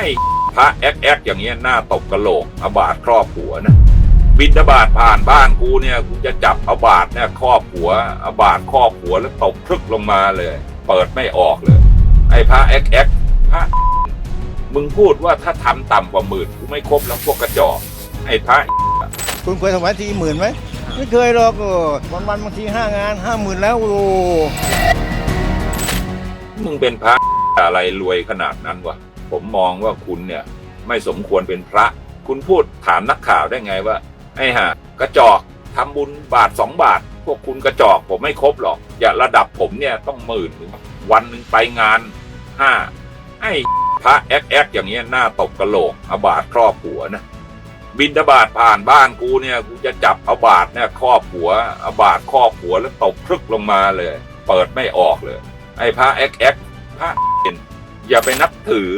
อ้พระแอ๊กแอ๊กอย่างเงี้ยหน้าตบกระโหลกเอาบาดครอบหัวนะบินบาตผ่านบ้านกูเนี่ยกูจะจับเอาบาดเนี่ยครอบหัวเอาบาดครอบหัวแล้วตกพรึกลงมาเลย เปิดไม่ออกเลย ไอ้พระแอ๊กแอ๊กพระมึงพูดว่าถ้าทำต่ำกว่าหมื่นกูไม่ครบแล้วพวกกระจอกไอ้พระคุณเคยถวายทีหมื่นไหมไม่เคยหรอกวันวันๆบางทีห้างานห้าหมื่นแล้วโอ้โหมึงเป็นพระอะไรรวยขนาดนั้นวะ ผมมองว่าคุณเนี่ยไม่สมควรเป็นพระ คุณพูดถามนักข่าวได้ไงว่า ไอ้ห่ากระจอกทำบุญบาทสองบาท พวกคุณกระจอกผมไม่ครบหรอก อย่าระดับผมเนี่ยต้องหมื่นวันหนึ่งไปงานห้าไอ้พระแอ๊กแอ๊กอย่างเงี้ยหน้าตบกระโหลกเอาบาทครอบหัวนะบินบาตผ่านบ้านกูเนี่ยกูจะจับเอาบาทเนี่ยครอบหัวเอาบาทครอบหัวแล้วตกพรึกลงมาเลย เปิดไม่ออกเลย ไอ้พระแอ๊กแอ๊กพระเห็นอย่าไปนับถือ